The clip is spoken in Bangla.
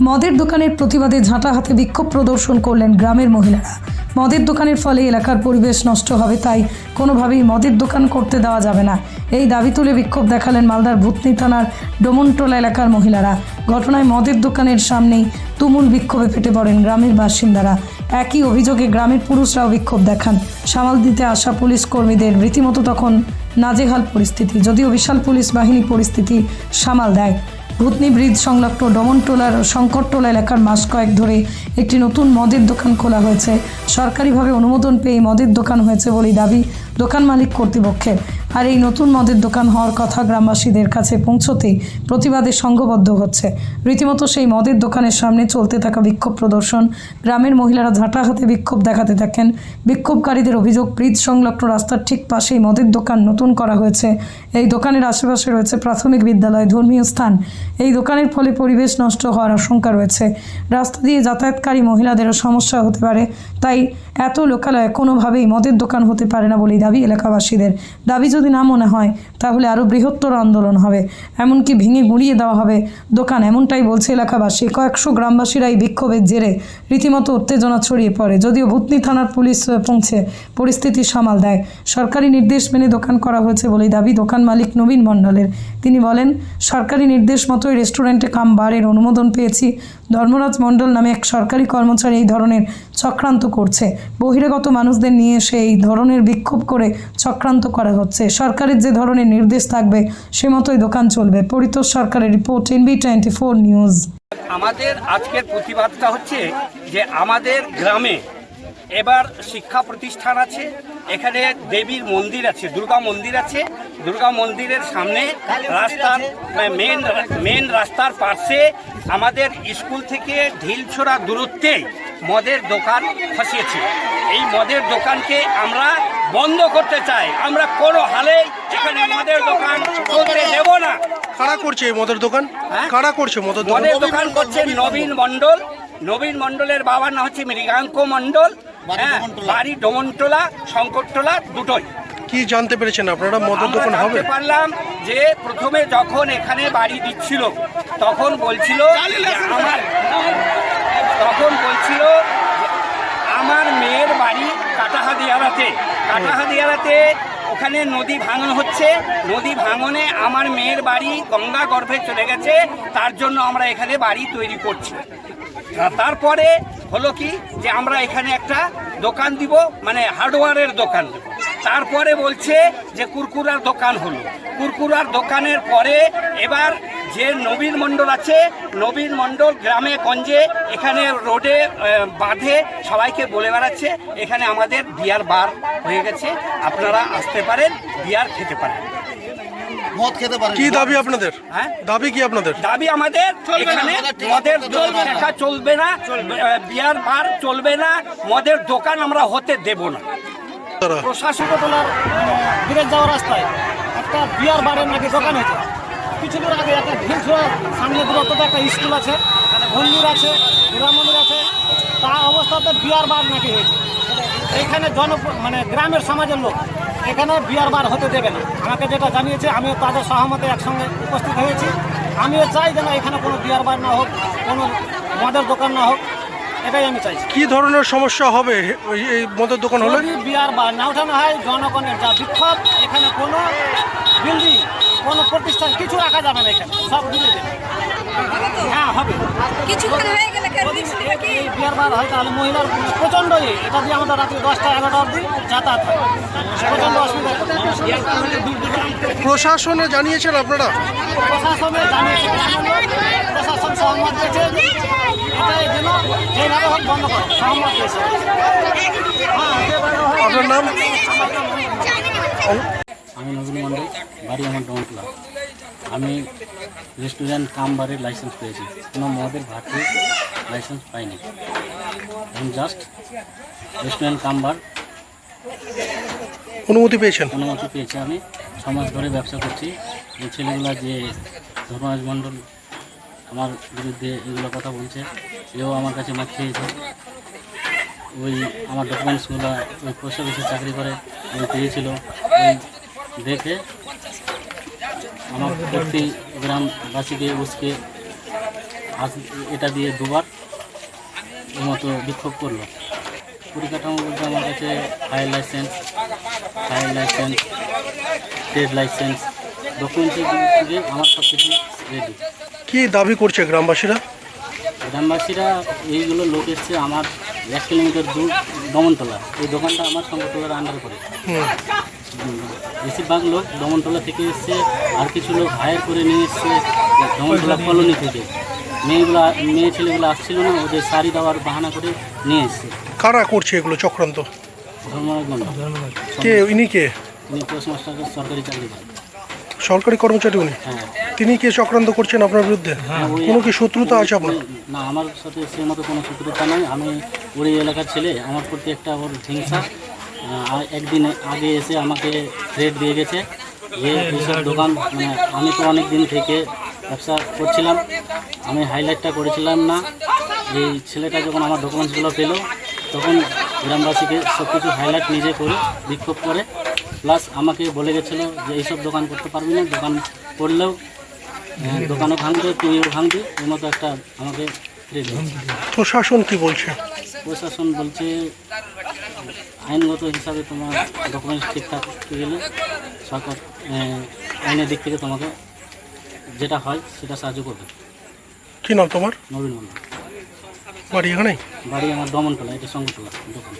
মদের দোকানের প্রতিবাদে ঝাঁটা হাতে বিক্ষোভ প্রদর্শন করলেন গ্রামের মহিলারা। মদের দোকানের ফলে এলাকার পরিবেশ নষ্ট হবে, তাই কোনোভাবেই মদের দোকান করতে দেওয়া যাবে না। এই দাবি তুলে বিক্ষোভ দেখালেন মালদার ভূতনি থানার ডোমনটোলা এলাকার মহিলারা। ঘটনায় মদের দোকানের সামনেই তুমুল বিক্ষোভে ফেটে পড়েন গ্রামের বাসিন্দারা। একই অভিযোগে গ্রামের পুরুষরাও বিক্ষোভ দেখান। সামাল দিতে আসা পুলিশ কর্মীদের রীতিমতো তখন নাজেহাল পরিস্থিতি, যদিও বিশাল পুলিশ বাহিনী পরিস্থিতি সামাল দেয়। ভূতনি ব্রিজ সংলগ্ন ডমনটোলার শঙ্করটোলা এলাকার মাস কয়েক ধরে একটি নতুন মদের দোকান খোলা হয়েছে। সরকারিভাবে অনুমোদন পেয়ে মদের দোকান হয়েছে বলেই দাবি দোকান মালিক কর্তৃপক্ষের। আর এই নতুন মদের দোকান হওয়ার কথা গ্রামবাসীদের কাছে পৌঁছতেই প্রতিবাদে সংঘবদ্ধ হচ্ছে। রীতিমতো সেই মদের দোকানের সামনে চলতে থাকা বিক্ষোভ প্রদর্শন, গ্রামের মহিলারা ঝাঁটা হাতে বিক্ষোভ দেখাতে থাকেন। বিক্ষোভকারীদের অভিযোগ, ব্রিজ সংলগ্ন রাস্তার ঠিক পাশেই মদের দোকান নতুন করা হয়েছে। এই দোকানের আশেপাশে রয়েছে প্রাথমিক বিদ্যালয়, ধর্মীয় স্থান। এই দোকানের ফলে পরিবেশ নষ্ট হওয়ার আশঙ্কা রয়েছে। রাস্তা দিয়ে যাতায়াতকারী মহিলাদেরও সমস্যা হতে পারে। তাই এত লোকালয়ে কোনোভাবেই মদের দোকান হতে পারে না বলেই দাবি এলাকাবাসীদের। দাবি যদি না মনে হয়, তাহলে আরও বৃহত্তর আন্দোলন হবে। এমনকি ভেঙে গুঁড়িয়ে দেওয়া হবে। দোকান এমনটাই বলছে এলাকাবাসী। কয়েকশো গ্রামবাসীরা এই বিক্ষোভের জেরে রীতিমতো উত্তেজনা ছড়িয়ে পড়ে। যদিও ভূতনি থানার পুলিশ পৌঁছে পরিস্থিতি সামাল দেয়। সরকারি নির্দেশ মেনে দোকান করা হয়েছে বলেই দাবি দোকান মালিক নবীন মণ্ডলের। তিনি বলেন, সরকারি নির্দেশ মতোই রেস্টুরেন্টে কাম বারের অনুমোদন পেয়েছি। ধর্মরাজ মণ্ডল নামে এক সরকারি কর্মচারী এই ধরনের চক্রান্ত করছে। বহিরাগত মানুষদের নিয়ে এসে এই ধরনের বিক্ষোভ করে চক্রান্ত করা হচ্ছে। সরকারের যে ধরনের নির্দেশ থাকবে, সে মতোই দোকান চলবে। পরিতোষ সরকারের report NB twenty four news আমাদের আজকের প্রতিবাদটা হচ্ছে যে আমাদের গ্রামে এবার শিক্ষা প্রতিষ্ঠান আছে, এখানে দেবীর মন্দির আছে, দুর্গা মন্দির আছে। দুর্গা মন্দিরের সামনে রাস্তার, মেন মেন রাস্তার পাশে আমাদের স্কুল থেকে ঢিল ঢিলছোড়া দূরত্বে মদের দোকান ফসিয়েছে এই মদের দোকানকে আমরা বন্ধ করতে চাই। আমরা কোনো হালে এখানে মদের দোকান চলতে দেব না। কারা করছে এই মদের দোকান? হ্যাঁ? কারা করছে মদের দোকান? মদের দোকান করছে নবীন মণ্ডল। নবীন মণ্ডলের বাবার নাম হচ্ছে মৃগাঙ্ক মণ্ডল। হ্যাঁ, বাড়ি ডোমনটোলা শঙ্করটোলা দুটোই। কি জানতে পেরেছেন আপনারা? মদের দোকান হবে? পারলাম যে প্রথমে যখন এখানে বাড়ি দিচ্ছিল তখন বলছিল আমার তখন বলছিল যে আমার মেয়ের বাড়ি কাটাহাদিয়ারাতে কাটাহাদিয়ারাতে ওখানে নদী ভাঙন হচ্ছে। নদী ভাঙনে আমার মেয়ের বাড়ি গঙ্গা গর্ভে চলে গেছে, তার জন্য আমরা এখানে বাড়ি তৈরি করছি। তারপরে হলো কি যে আমরা এখানে একটা দোকান দিব মানে হার্ডওয়ারের দোকান দেব। তারপরে বলছে যে কুরকুরার দোকান হলো। কুরকুরার দোকানের পরে এবার যে নবীন মণ্ডল আছে নবীন মণ্ডল গ্রামে গঞ্জে এখানে রোডে বাঁধে সবাইকে বলে বেড়াচ্ছে এখানে আমাদের বিয়ার বার হয়ে গেছে আপনারা আসতে পারেন বিয়ার খেতে পারেন। মদ খেতে পারে কি দাবি আপনাদের? হ্যাঁ? দাবি কি আপনাদের? দাবি আমাদের এখানে মদের শেখা চলবে না বিয়ার বার চলবে না মদের দোকান আমরা হতে দেব না। তারা। প্রশাসন তোলার বিরেজ যাওয়ার রাস্তায় একটা বিয়ার বারের নাকি দোকান হয়েছে? কিছুদিন আগে একটা ভিড় সামনে দূরত্বতে একটা স্কুল আছে মন্দির আছে দুর্গা মন্দির আছে তা অবস্থাতে বিয়ার বার নাকি হয়েছে? এইখানে জন মানে গ্রামের সমাজের লোক এখানে বিয়ার বার হতে দেবে না। আমাকে যেটা জানিয়েছে আমিও তাদের সহমতে একসঙ্গে উপস্থিত হয়েছি। আমিও চাই যেন এখানে কোনো বিয়ার বার না হোক কোনো মদের দোকান না হোক এটাই আমি চাইছি। কি ধরনের সমস্যা হবে? এই- মদের দোকান হলে? বিয়ার বার না উঠানো হয় জনগণের যা বিক্ষোভ এখানে কোনো বিল্ডিং কোনো প্রতিষ্ঠান কিছু রাখা যাবে না এখানে সব ঘুরে দেবে। হ্যাঁ হবে। কিছুক্ষণ হয়ে গেলে? এই বিয়ার বার হয় তাহলে মহিলার প্রচণ্ড ইয়ে। এটা দিয়ে আমাদের রাত্রি দশটা এগারোটা অবধি যাতায়াত হয়। প্রচণ্ড অসুবিধা। প্রশাসনে জানিয়েছেন আপনারা? প্রশাসনে জানিয়েছে প্রশাসন সহমত দিয়েছে এটাই যেন যেভাবে হোক বন্ধ করে সহমত দিয়েছে। হ্যাঁ আপনার নাম আমি নবীন মণ্ডল বাড়ি আমার ডমটলা আমি রেস্টুরেন্ট কাম বারের লাইসেন্স পেয়েছি। কোনো মদের ভাটির লাইসেন্স পাইনি। আমি জাস্ট রেস্টুরেন্ট কাম বার অনুমতি পেয়েছেন? অনুমতি পেয়েছি আমি। ছ মাস ধরে ব্যবসা করছি। এই ছেলেগুলো যে ধর্মরাজ মণ্ডল আমার বিরুদ্ধে এগুলো কথা বলছে এও আমার কাছে মাছ খেয়েছে। ওই আমার ডকুমেন্টসগুলো ওই পোস্ট অফিসে চাকরি করে ওই পেয়েছিল। ওই দেখে আমার প্রতি গ্রামবাসীকে উসকে আজ এটা দিয়ে দুবার এই মতো বিক্ষোভ করল। পরিকাঠামো বলতে আমার কাছে fire licence fire licence trade licence ডকুমেন্টসের দিক থেকে আমার সব কিছু রেডি কি দাবি করছে গ্রামবাসীরা? গ্রামবাসীরা এইগুলো লোক এসছে আমার এক কিলোমিটার দূর দমনতলা। এই দোকানটা আমার সংগঠনের আন্ডার উম, বেশিরভাগ লোক দমনতলা থেকে এসছে আর কিছু লোক হায়ার করে নিয়ে এসছে দমনতলা কলোনি থেকে। মেয়েগুলো মেয়ে ছেলেগুলো আসছিল না ওদের শাড়ি দেওয়ার বাহানা করে নিয়ে এসছে। কারা করছে এগুলো চক্রান্ত? কে ইনি কে? উনি পোস্টমাস্টারের সরকারি চাকরি সরকারি কর্মচারী উনি? হ্যাঁ। তিনি কে চক্রান্ত করছেন আপনার বিরুদ্ধে? ওই- কোনো কি শত্রুতা আছে আপনার? না আমার সাথে সে মতো কোনো শত্রুতা নাই। আমি ওই এলাকার ছেলে আমার প্রতি একটা ওর হিংসা। একদিন আগে এসে আমাকে থ্রেট দিয়ে গেছে। যে এইসব দোকান মানে আমি তো অনেক দিন থেকে ব্যবসা করছিলাম আমি হাইলাইটটা করেছিলাম না। এই ছেলেটা যখন আমার ডকুমেন্টসগুলো পেল তখন গ্রামবাসীকে সব কিছু হাইলাইট নিজে করে বিক্ষোভ করে। প্লাস আমাকে বলে গেছিল যে এইসব দোকান করতে পারবি না দোকান করলেও দোকানও ভাঙবে তুইও ভাঙবি এর মতো একটা আমাকে প্রশাসন কি বলছে? প্রশাসন বলছে আইনগত হিসাবে তোমার ডকুমেন্টস ঠিক থাকতে গেলে সরকার আইনের দিক থেকে তোমাকে যেটা হয় সেটা সাহায্য করবে। কি নাম তোমার? নবীন মন্ডল বাড়ি এখানে বাড়ি আমার দমনতলা এটা সঙ্গতলা দোকান।